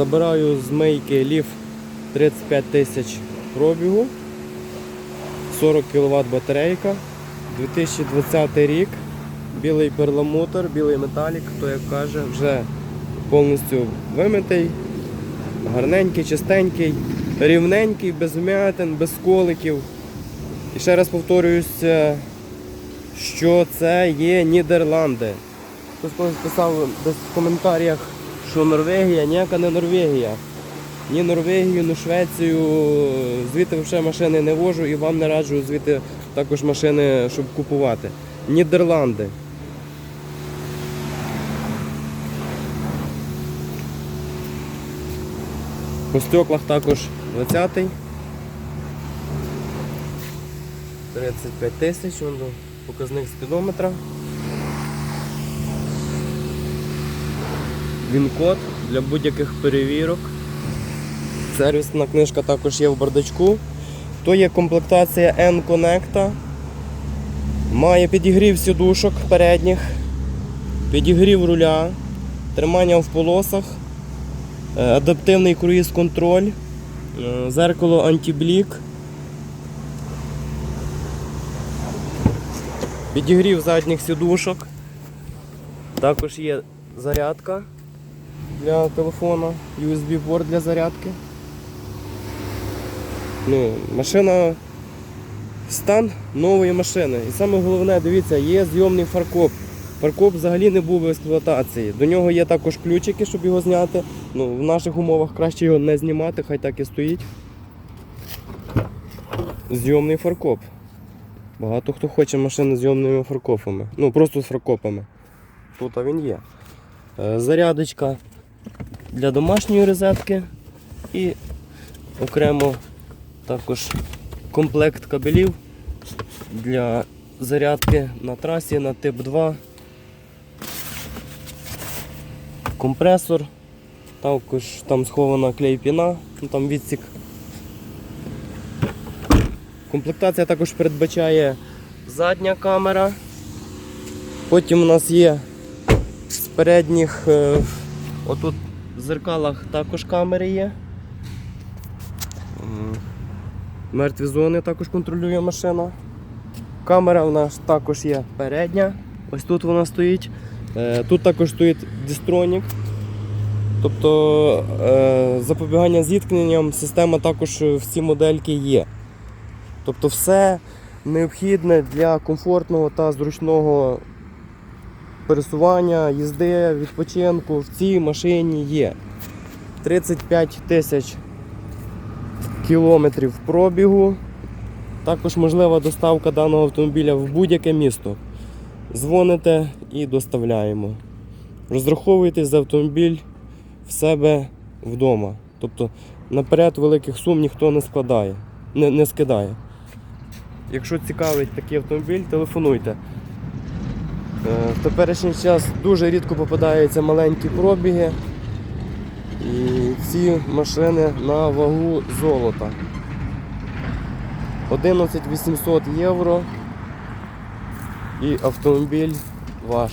Забираю з мийки ліф 35 тисяч пробігу, 40 кВт батарейка, 2020 рік, білий перламутр, білий металік, хто як каже, вже повністю вимитий, гарненький, чистенький, рівненький, без вмятин, без коликів. І ще раз повторююся, що це є Нідерланди. Хтось писав десь в коментарях, що Норвегія, ніяка не Норвегія. Ні Норвегію, ні Швецію. Звідти вже машини не вожу і вам не раджу звідти також машини, щоб купувати. Нідерланди. По стеклах також 20-й. 35 тисяч, показник спідометра. Він-код для будь-яких перевірок. Сервісна книжка також є в бардачку. То є комплектація N-Connect. Має підігрів сідушок передніх, підігрів руля, тримання в полосах, е, адаптивний круїз-контроль, е, зеркало антиблік. Підігрів задніх сідушок. Також є зарядка для телефона, USB-порт для зарядки. Ну, машина стан нової машини. І саме головне, дивіться, є зйомний фаркоп. Фаркоп взагалі не був в експлуатації. До нього є також ключики, щоб його зняти. Ну, в наших умовах краще його не знімати, хай так і стоїть. Зйомний фаркоп. Багато хто хоче машини з зйомними фаркопами. Ну, просто з фаркопами. Тут він є. Е, Зарядочка для домашньої розетки і окремо також комплект кабелів для зарядки на трасі на тип 2. Компресор, також там схована клей-піна, ну, там відсік. Комплектація також передбачає задня камера. Потім у нас є з передніх, е, отут в зеркалах також камери є. Мертві зони також контролює машина. Камера у нас також є передня. Ось тут вона стоїть. Е, Тут також стоїть дистронік. Тобто е, запобігання зіткненням система також в цій модельки є. Тобто все необхідне для комфортного та зручного пересування, їзди, відпочинку в цій машині є. 35 тисяч кілометрів пробігу. Також можлива доставка даного автомобіля в будь-яке місто. Дзвоните і доставляємо. Розраховуйтесь за автомобіль в себе вдома. Тобто наперед великих сум ніхто не складає, не, не скидає. Якщо цікавить такий автомобіль, телефонуйте. Е, В теперішній час дуже рідко попадаються маленькі пробіги. І ці машини на вагу золота. 11 800 євро і автомобіль ваш.